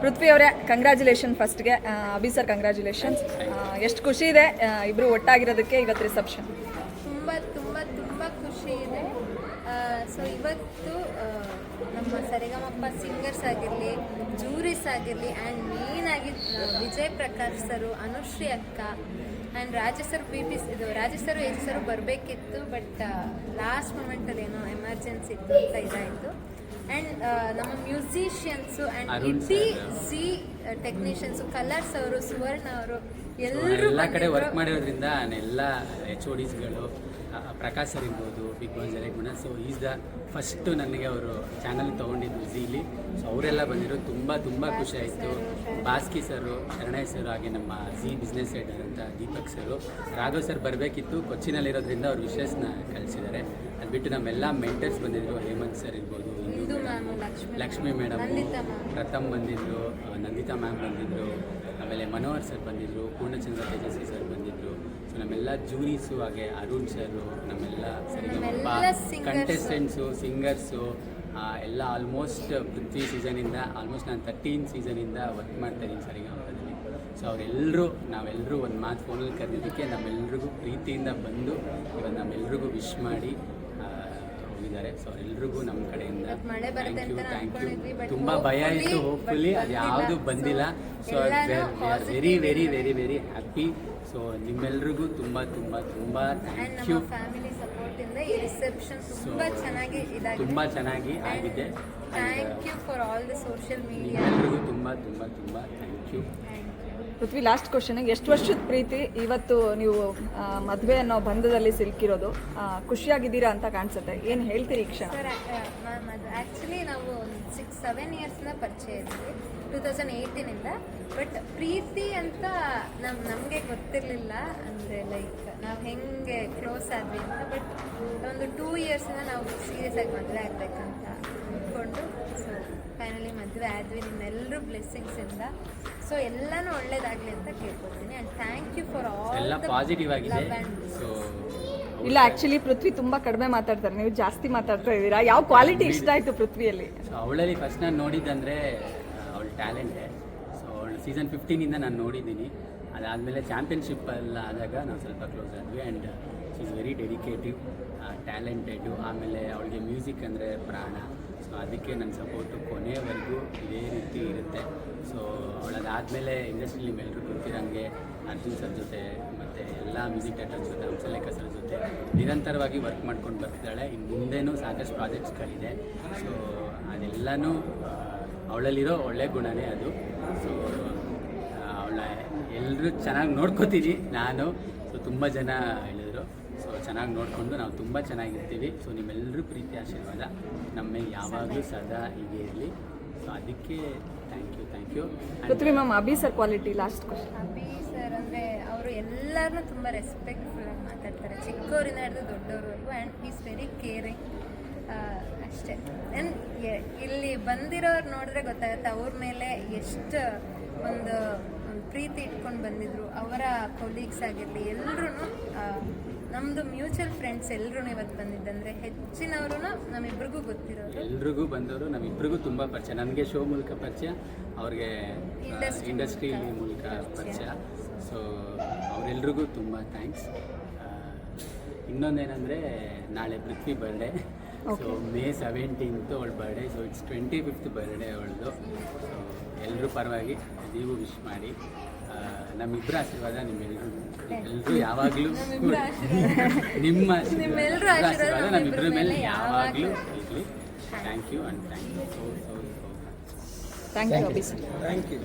ಪೃಥ್ವಿ ಅವರೇ ಕಂಗ್ರ್ಯಾಚುಲೇಷನ್ ಫಸ್ಟ್ಗೆ Abhi sir congratulations ಎಷ್ಟು ಖುಷಿ ಇದೆ ಇಬ್ಬರು ಒಟ್ಟಾಗಿರೋದಕ್ಕೆ ಇವತ್ತು ರಿಸೆಪ್ಷನ್ ತುಂಬ ತುಂಬ ತುಂಬ ಖುಷಿ ಇದೆ ಸೊ ಇವತ್ತು ನಮ್ಮ ಸರಿಗಮಪ್ಪ ಸಿಂಗರ್ಸ್ ಆಗಿರಲಿ ಜೂರಿಸ್ ಆಗಿರಲಿ ಆ್ಯಂಡ್ ಮೇಯ್ನಾಗಿ ವಿಜಯ್ ಪ್ರಕಾಶ್ ಸರು ಅನುಶ್ರೀ ಅಕ್ಕ ಆ್ಯಂಡ್ ರಾಜಸರ್ ಬಿ ಪಿ ಇದು ರಾಜಸರು ಹೆಸರು ಬರಬೇಕಿತ್ತು ಬಟ್ ಲಾಸ್ಟ್ ಮೂಮೆಂಟಲ್ಲಿ ಏನೋ ಎಮರ್ಜೆನ್ಸಿ ಇತ್ತು ಅಂತ ಇದಾಯಿತು ಆ್ಯಂಡ್ ನಮ್ಮ ಮ್ಯೂಸಿಷಿಯನ್ಸು ಆ್ಯಂಡ್ ಇಡೀ sir. ಟೆಕ್ನಿಷಿಯನ್ಸು ಕಲರ್ಸ್ ಅವರು ಸುವರ್ಣ ಅವರು ಎಲ್ಲರೂ ಎಲ್ಲ ಕಡೆ. ವರ್ಕ್ ಮಾಡಿರೋದ್ರಿಂದ ಎಲ್ಲ ಎಚ್ ಓಡಿಸ್ಗಳು ಡಿಸ್ಗಳು ಪ್ರಕಾಶ್ ಸರ್ ಇರ್ಬೋದು ಬಿಗ್ ಬಾಸ್ ಡೈರೆಕ್ಟ್ ಗುಣ ಸೊ ಈಸ್ ದ ಫಸ್ಟು ನನಗೆ ಅವರು ಚಾನಲ್ ತೊಗೊಂಡಿದ್ದು ಝೀಲಿ ಸೊ ಅವರೆಲ್ಲ ಬಂದಿರೋ ತುಂಬ ತುಂಬ ಖುಷಿ ಆಯಿತು. ಬಾಸ್ಕಿ ಸರು ಶರಣಯ್ಯ ಸರು ಹಾಗೆ ನಮ್ಮ ಝಿ ಬಿಸ್ನೆಸ್ ಹೆಡ್ ಅಂತ ದೀಪಕ್ ಸರು. ರಾಘವ್ ಸರ್ ಬರಬೇಕಿತ್ತು. ಕೊಚ್ಚಿನಲ್ಲಿರೋದ್ರಿಂದ ಅವ್ರ ವಿಶೇಷನ ಕಳಿಸಿದ್ದಾರೆ. ಅದು ಬಿಟ್ಟು ನಮ್ಮೆಲ್ಲ ಮೆಂಟರ್ಸ್ ಬಂದಿದ್ರು. ಹೇಮಂತ್ ಸರ್ ಇರ್ಬೋದು ಲಕ್ಷ್ಮಿ. ಮೇಡಮ್. ಪ್ರಥಮ್ ಬಂದಿದ್ದರು ನಂದಿತಾ ಮ್ಯಾಮ್ ಬಂದಿದ್ರು. ಆಮೇಲೆ ಮನೋಹರ್ ಸರ್ ಬಂದಿದ್ದರು ಪೂರ್ಣಚಂದ್ರ ತೇಜಸ್ವಿ ಸರ್ ಬಂದಿದ್ರು. ಸೊ ನಮ್ಮೆಲ್ಲ ಜೂರೀಸು ಹಾಗೆ ಅರುಣ್ ಸರ್ ನಮ್ಮೆಲ್ಲ. ಕಂಟೆಸ್ಟೆಂಟ್ಸು ಸಿಂಗರ್ಸು ಎಲ್ಲ ಆಲ್ಮೋಸ್ಟ್ ಪೃಥ್ವಿ ಸೀಸನಿಂದ ಆಲ್ಮೋಸ್ಟ್ ನಾನು ತರ್ಟೀನ್ ಸೀಸನಿಂದ ವರ್ಕ್ ಮಾಡ್ತಾ ಇದ್ದೀನಿ ಸರಿಗಮಪದಲ್ಲಿ ಸೊ ಅವರೆಲ್ಲರೂ ನಾವೆಲ್ಲರೂ ಒಂದು ಮಾತು ಫೋನಲ್ಲಿ ಕರೆದಿದ್ದಕ್ಕೆ ನಮ್ಮೆಲ್ರಿಗೂ ಪ್ರೀತಿಯಿಂದ ಬಂದು ಇವತ್ತು ನಮ್ಮೆಲ್ರಿಗೂ ವಿಶ್ ಮಾಡಿ ಹೋಗಿದ್ದಾರೆ. ಸೊ ಎಲ್ರಿಗೂ ನಮ್ಮ ಕಡೆಯಿಂದ ಥ್ಯಾಂಕ್ ಯು ಥ್ಯಾಂಕ್ ಯು ತುಂಬ ಭಯ ಇತ್ತು ಹೋಪ್ಫುಲಿ ಅದು. ಯಾವುದು ಬಂದಿಲ್ಲ. So very very. Very very happy so ನಿಮ್ಮೆಲ್ರಿಗೂ ತುಂಬ ತುಂಬ ತುಂಬ ಥ್ಯಾಂಕ್ ಯು ಈ ರಿಸೆಪ್ಷನ್ ತುಂಬಾ ಚೆನ್ನಾಗಿ ಇದಾಗಿದೆ. ತುಂಬ ಚೆನ್ನಾಗಿ ಆಗಿದೆ. Thank you for all the social media ಎಲ್ಲರಿಗೂ ತುಂಬ ತುಂಬ ತುಂಬ thank you Prithvi last question ಎಷ್ಟು ವರ್ಷದ ಪ್ರೀತಿ ಇವತ್ತು ನೀವು ಮದುವೆ ಅನ್ನೋ ಬಂಧದಲ್ಲಿ ಸಿಲುಕಿರೋದು? ಖುಷಿಯಾಗಿದ್ದೀರಾ ಅಂತ ಕಾಣಿಸುತ್ತೆ. ಏನು ಹೇಳ್ತೀರಿ ಈ ಕ್ಷಣ? ಆ್ಯಕ್ಚುಲಿ ನಾವು ಸಿಕ್ಸ್ ಸೆವೆನ್ ಇಯರ್ಸ್ನ ಪರಿಚಯ ಇದ್ವಿ ಟೂ ತೌಸಂಡ್ ಏಯ್ಟೀನಿಂದ ಬಟ್ ಪ್ರೀತಿ ಅಂತ ನಮ್, ನಮಗೆ ಗೊತ್ತಿರಲಿಲ್ಲ. ಅಂದರೆ ಲೈಕ್ ನಾವು ಹೆಂಗೆ ಕ್ಲೋಸ್ ಆದ್ವಿ ಅಂತ ಬಟ್ ಒಂದು ಟೂ ಇಯರ್ಸಿಂದ ನಾವು ಸೀರಿಯಸ್ ಆಗಿ ಮದುವೆ ಆಗಬೇಕಂತ ಅಂದ್ಕೊಂಡು ಫೈನಲಿ ಮದುವೆ ಆದ್ವಿ ನಿಮ್ಮೆಲ್ಲರೂ ಬ್ಲೆಸ್ಸಿಂಗ್ಸಿಂದ ಸೊ ಎಲ್ಲಾನು ಒಳ್ಳೇದಾಗಲಿ ಅಂತ ಕೇಳ್ಕೊತೀನಿ and thank you for all ಎಲ್ಲ ಪಾಸಿಟಿವ್ ಆಗಿದೆ. ಸೊ ಇಲ್ಲ ಆಕ್ಚುಲಿ ಪೃಥ್ವಿ ತುಂಬಾ ಕಡಿಮೆ ಮಾತಾಡ್ತಾರೆ. ನೀವು ಜಾಸ್ತಿ ಮಾತಾಡ್ತಾ ಇದ್ದೀರಾ? ಯಾವ ಕ್ವಾಲಿಟಿ ಇಷ್ಟ ಆಯ್ತು ಪೃಥ್ವಿಯಲ್ಲಿ? ಸೊ ಅವಳಲ್ಲಿ ಫಸ್ಟ್ ನಾನು ನೋಡಿದ್ದಂದ್ರೆ ಅವಳ ಟ್ಯಾಲೆಂಟೇ ಸೊ ಅವಳು ಸೀಸನ್ ಫಿಫ್ಟೀನಿಂದ ನಾನು ನೋಡಿದ್ದೀನಿ. ಅದಾದಮೇಲೆ ಚಾಂಪಿಯನ್ಶಿಪ್ ಎಲ್ಲ ಆದಾಗ ನಾವು ಸ್ವಲ್ಪ ಕ್ಲೋಸ್ ಆದ್ವಿ. And is very dedicated talented ಆಮೇಲೆ ಅವಳಿಗೆ ಮ್ಯೂಸಿಕ್ ಅಂದರೆ ಪ್ರಾಣ. ಸೊ ಅದಕ್ಕೆ ನನ್ನ ಸಪೋರ್ಟು ಕೊನೆವರೆಗೂ ಇದೇ ರೀತಿ ಇರುತ್ತೆ. ಸೊ ಅವಳದಾದಮೇಲೆ ಇಂಡಸ್ಟ್ರಿಲಿ ನಿಮ್ಮೆಲ್ಲರೂ ಗೊತ್ತಿರೋಂಗೆ ಅರ್ಜುನ್ ಸರ್ ಜೊತೆ ಮತ್ತು ಎಲ್ಲ ಮ್ಯೂಸಿಕ್ ಡೈರೆಕ್ಟರ್ ಜೊತೆ ಹಂಸಲೇಖ ಸರ್ ಜೊತೆ ನಿರಂತರವಾಗಿ ವರ್ಕ್ ಮಾಡ್ಕೊಂಡು ಬರ್ತಿದ್ದಾಳೆ. ಇನ್ನು ಮುಂದೆನೂ ಸಾಕಷ್ಟು ಪ್ರಾಜೆಕ್ಟ್ಸ್ಗಳಿದೆ ಸೊ ಅದೆಲ್ಲನೂ ಅವಳಲ್ಲಿರೋ ಒಳ್ಳೆ ಗುಣನೇ ಅದು. ಸೊ ಅವಳ ಎಲ್ಲರೂ ಚೆನ್ನಾಗಿ ನೋಡ್ಕೋತೀನಿ ನಾನು. ಸೊ ತುಂಬ ಜನ ಚೆನ್ನಾಗಿ ನೋಡಿಕೊಂಡು ನಾವು ತುಂಬ ಚೆನ್ನಾಗಿರ್ತೀವಿ. ಸೊ ನಿಮ್ಮೆಲ್ಲರೂ ಪ್ರೀತಿ ಆಶೀರ್ವಾದ. ನಮ್ಮ ಮೇಲೆ ಯಾವಾಗಲೂ ಸದಾ ಹೀಗೆ ಇರಲಿ. ಸೊ ಅದಕ್ಕೆ thank you thank you Prithvi ma'am Abhi sir quality last question Abhi sir ಅಂದರೆ ಅವರು ಎಲ್ಲರನ್ನೂ ತುಂಬ ರೆಸ್ಪೆಕ್ಟ್ಫುಲ್ ಆಗಿ ಮಾತಾಡ್ತಾರೆ. ಚಿಕ್ಕವರಿಂದ ಹಿಡಿದು ದೊಡ್ಡವ್ರವರೆಗೂ ಆ್ಯಂಡ್ ಈಸ್ ವೆರಿ ಕೇರಿಂಗ್ ಅಷ್ಟೇ. ಆ್ಯಂಡ್ ಇಲ್ಲಿ ಬಂದಿರೋರು ನೋಡಿದ್ರೆ ಗೊತ್ತಾಗುತ್ತೆ ಅವ್ರ ಮೇಲೆ ಎಷ್ಟು ಒಂದು ಒಂದು ಪ್ರೀತಿ ಇಟ್ಕೊಂಡು ಬಂದಿದ್ರು. ಅವರ ಕೊಲೀಗ್ಸ್ ಆಗಿರಲಿ ಎಲ್ಲರೂ ನಮ್ಮದು ಮ್ಯೂಚುವಲ್ ಫ್ರೆಂಡ್ಸ್ ಎಲ್ಲರೂ ಇವತ್ತು ಬಂದಿದ್ದಂದ್ರೆ ಹೆಚ್ಚಿನವರು ನಮ್ಮಿಬ್ರಿಗೂ ಗೊತ್ತಿರೋರು. ಎಲ್ರಿಗೂ ಬಂದವರು ನಮ್ಮಿಬ್ರಿಗೂ ತುಂಬ ಪರಿಚಯ. ನನಗೆ ಶೋ ಮೂಲಕ ಪರಿಚಯ ಅವ್ರಿಗೆ ಇಂಡಸ್ಟ್ರಿ ಮೂಲಕ ಪರಿಚಯ. ಸೊ ಅವರೆಲ್ರಿಗೂ ತುಂಬ ಥ್ಯಾಂಕ್ಸ್ ಇನ್ನೊಂದೇನೆಂದರೆ ನಾಳೆ Prithvi birthday so May seventeenth ಅವಳ birthday so it's twenty fifth birthday ಅವಳದು. ಸೊ ಎಲ್ಲರೂ ಪರವಾಗಿ ನೀವು ವಿಶ್ ಮಾಡಿ. ನಮ್ಮಿಬ್ಬರ ಆಶೀರ್ವಾದ ನಿಮ್ಮೆಲ್ಲರೂ ಎಲ್ಲರೂ ಯಾವಾಗಲೂ ನಿಮ್ಮ ನಿಮ್ಮೆಲ್ಲರ ಆಶೀರ್ವಾದ. ಆಶೀರ್ವಾದ. ನಮ್ಮಿಬ್ಬರ ಮೇಲೆ ಮೇಲೆ ಯಾವಾಗಲೂ thank you and thank you so so thank you thank you